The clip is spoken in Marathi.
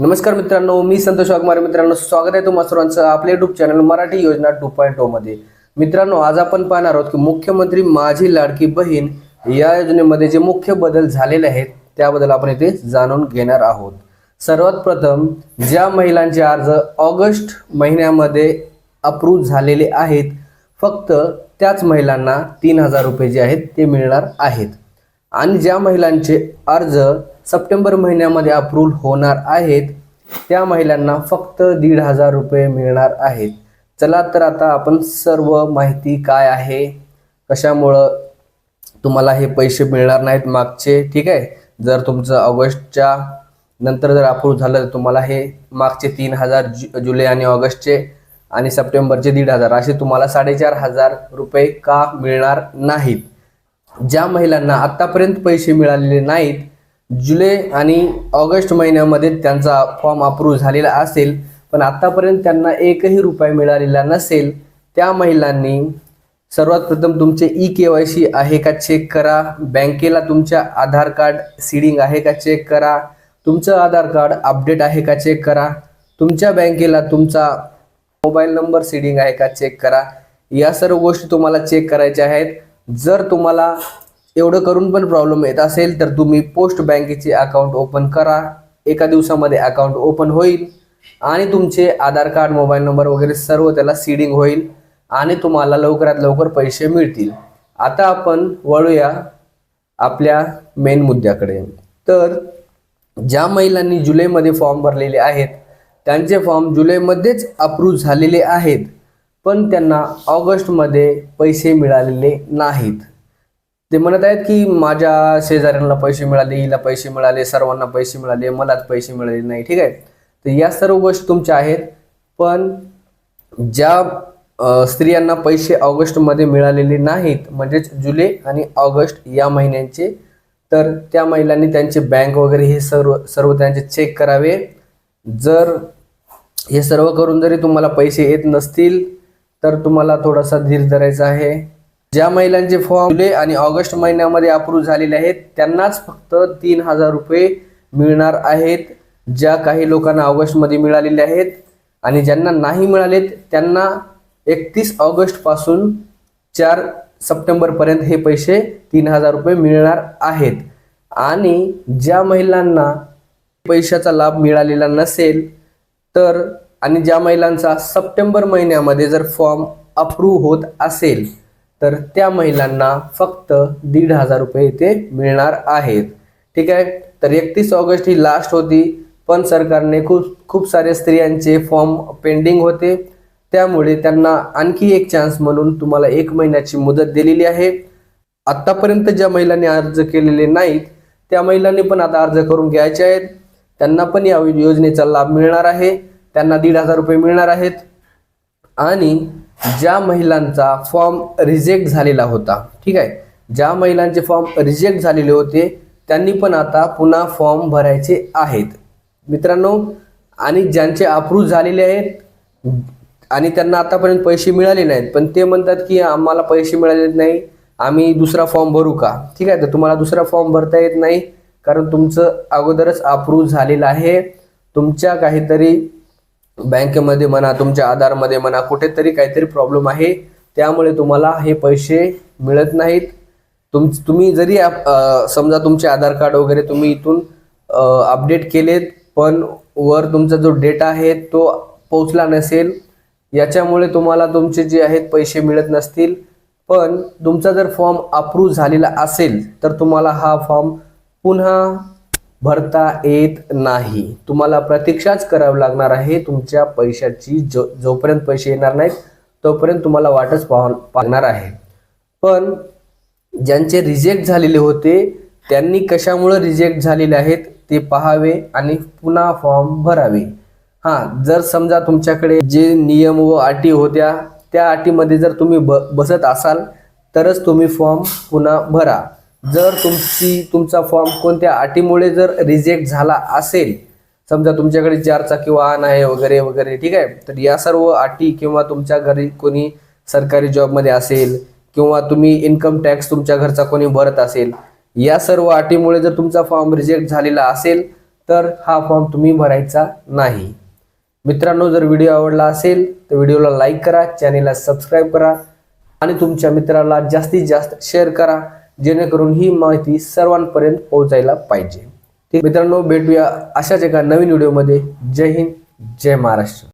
नमस्कार मित्रांनो मी संतोष वाघमारे. मित्रांनो स्वागत आहे तुम्हा सर्वांचं आपल्या युट्यूब चॅनल मराठी योजना टू पॉईंट oh मध्ये. मित्रांनो आज आपण पाहणार आहोत की मुख्यमंत्री माझी लाडकी बहीण या योजनेमध्ये जे मुख्य बदल झालेले आहेत त्याबद्दल आपण इथे जाणून घेणार आहोत. सर्वात प्रथम ज्या महिलांचे अर्ज ऑगस्ट महिन्यामध्ये अप्रूव्ह झालेले आहेत फक्त त्याच महिलांना तीन हजार रुपये जे आहेत ते मिळणार आहेत. आणि ज्या महिलांचे अर्ज सप्टेंबर महिन्यामध्ये अप्रूव्ह होणार आहेत. त्या महिलांना फक्त दीड हजार रुपये मिळणार आहेत. चला तर आता आपण सर्व माहिती काय आहे कशामुळं तुम्हाला हे पैसे मिळणार नाहीत मागचे ठीक आहे? जर तुमचं ऑगस्टच्या नंतर जर अप्रूव्ह झालं तर तुम्हाला हे मागचे तीन हजार जु जुलै आणि ऑगस्टचे आणि सप्टेंबरचे दीड हजार असे तुम्हाला साडेचार हजार रुपये का मिळणार नाहीत? ज्या महिलांना आत्तापर्यंत पैसे मिळालेले नाहीत जुलै आणि ऑगस्ट महिन्यामध्ये त्यांचा फॉर्म अप्रूव्ह झालेला असेल पण आत्तापर्यंत त्यांना एकही रुपया मिळालेला नसेल त्या महिलांनी सर्वात प्रथम तुमचे ई के वाय सी आहे का चेक करा बँकेला तुमच्या आधार कार्ड सीडिंग आहे का चेक करा तुमचं आधार कार्ड अपडेट आहे का चेक करा तुमच्या बँकेला तुमचा मोबाईल नंबर सीडिंग आहे का चेक करा या सर्व गोष्टी तुम्हाला चेक करायच्या आहेत. जर तुम्हाला एवढं करून पण प्रॉब्लेम येत असेल तर तुम्ही पोस्ट बँकेचे अकाउंट ओपन करा. एका दिवसामध्ये अकाउंट ओपन होईल आणि तुमचे आधार कार्ड मोबाईल नंबर वगैरे सर्व त्याला सीडिंग होईल आणि तुम्हाला लवकरात लवकर पैसे मिळतील. आता आपण वळूया आपल्या मेन मुद्द्याकडे. तर ज्या महिलांनी जुलैमध्ये फॉर्म भरलेले आहेत त्यांचे फॉर्म जुलैमध्येच अप्रूव्ह झालेले आहेत पण त्यांना ऑगस्टमध्ये पैसे मिळालेले नाहीत. ते म्हणत आहेत की माझ्या शेजाऱ्यांना पैसे मिळाले हिला पैसे मिळाले सर्वांना पैसे मिळाले मलाच पैसे मिळाले नाही ठीक आहे? तर या सर्व गोष्टी तुमच्या आहेत पण ज्या स्त्रियांना पैसे ऑगस्टमध्ये मिळालेले नाहीत म्हणजेच जुलै आणि ऑगस्ट या महिन्यांचे तर त्या महिलांनी त्यांचे बँक वगैरे हे सर्व सर्व त्यांचे चेक करावे. जर हे सर्व करून जरी तुम्हाला पैसे येत नसतील तर तुम्हाला थोडासा धीर धरायचा आहे. ज्या महिलांचे फॉर्म जुलै आणि ऑगस्ट महिन्यामध्ये अप्रूव्ह झालेले आहेत त्यांनाच फक्त तीन हजार रुपये मिळणार आहेत ज्या काही लोकांना ऑगस्टमध्ये मिळालेले आहेत. आणि ज्यांना नाही मिळालेत त्यांना एकतीस ऑगस्टपासून चार सप्टेंबरपर्यंत हे पैसे तीन हजार रुपये मिळणार आहेत. आणि ज्या महिलांना पैशाचा लाभ मिळालेला नसेल तर आणि ज्या महिलांचा सप्टेंबर महिन्यामध्ये जर फॉर्म अप्रूव्ह होत असेल तर त्या महिलांना फक्त दीड हजार रुपये इथे मिळणार आहेत. ठीक आहे? तर एकतीस ऑगस्ट ही लास्ट होती. पण सरकारने खूप खूप सारे स्त्रियांचे फॉर्म पेंडिंग होते. त्यामुळे त्यांना आणखी एक चान्स म्हणून तुम्हाला एक महिन्याची मुदत दिलेली आहे. आत्तापर्यंत ज्या महिलांनी अर्ज केलेले नाहीत त्या महिलांनी पण आता अर्ज करून घ्यायचे आहेत. त्यांना पण या योजनेचा लाभ मिळणार आहे. त्यांना दीड हजार रुपये मिळणार आहेत. आणि ज्या महिलांचा फॉर्म रिजेक्ट झालेला होता ठीक आहे? ज्या महिलांचे फॉर्म रिजेक्ट झालेले होते त्यांनी पण आता पुन्हा फॉर्म भरायचे आहेत. मित्रांनो आणि ज्यांचे अप्रूव्ह झालेले आहेत आणि त्यांना आतापर्यंत पैसे मिळाले नाहीत पण ते म्हणतात की आम्हाला पैसे मिळाले नाही आम्ही दुसरा फॉर्म भरू का? ठीक आहे तर तुम्हाला दुसरा फॉर्म भरता येत नाही कारण तुमचं अगोदरच अप्रूव्ह झालेलं आहे. तुमच्या काहीतरी बँकेमध्ये म्हणा तुमच्या आधारमध्ये म्हणा कुठेतरी काहीतरी प्रॉब्लेम आहे. त्यामुळे तुम्हाला हे पैसे मिळत नाहीत. तुम तुम्ही जरी आप- समजा तुमचे आधार कार्ड वगैरे तुम्ही इथून अपडेट केलेत पण वर तुमचा जो डेटा आहे तो पोचला नसेल याच्यामुळे तुम्हाला तुमचे जे आहेत पैसे मिळत नसतील. पण तुमचा जर फॉर्म अप्रूव्ह झालेला असेल तर तुम्हाला हा फॉर्म पुन्हा भरता येत नाही. तुम्हाला प्रतीक्षाच करावी लागणार आहे. तुमच्या पैशाची जो जोपर्यंत पैसे येणार नाहीत तोपर्यंत तुम्हाला वाटच पाहून पाहणार आहे. पण ज्यांचे रिजेक्ट झालेले होते त्यांनी कशामुळे रिजेक्ट झालेले आहेत ते पाहावे आणि पुन्हा फॉर्म भरावे. हां जर समजा तुमच्याकडे जे नियम व अटी होत्या त्या अटीमध्ये जर तुम्ही ब बसत असाल तरच तुम्ही फॉर्म पुन्हा भरा. जर तुमची तुमचा फॉर्म कोणत्या अटीमुळे जर रिजेक्ट झाला असेल समजा तुमच्याकडे चार चाकी वाहन आहे वगैरे वगैरे ठीक आहे? तर या सर्व अटी किंवा तुमच्या घरी कोणी सरकारी जॉबमध्ये असेल किंवा तुम्ही इन्कम टॅक्स तुमच्या घरचा कोणी भरत असेल या सर्व अटीमुळे जर तुमचा फॉर्म रिजेक्ट झालेला असेल तर हा फॉर्म तुम्ही भरायचा नाही. मित्रांनो जर व्हिडिओ आवडला असेल तर व्हिडिओला लाईक करा चॅनेलला सबस्क्राईब करा आणि तुमच्या मित्राला जास्तीत जास्त शेअर करा. जेणेकरून ही माहिती सर्वांपर्यंत पोहोचायला पाहिजे. ठीक मित्रांनो भेटूया अशाच एका नवीन व्हिडिओमध्ये. जय हिंद जय महाराष्ट्र.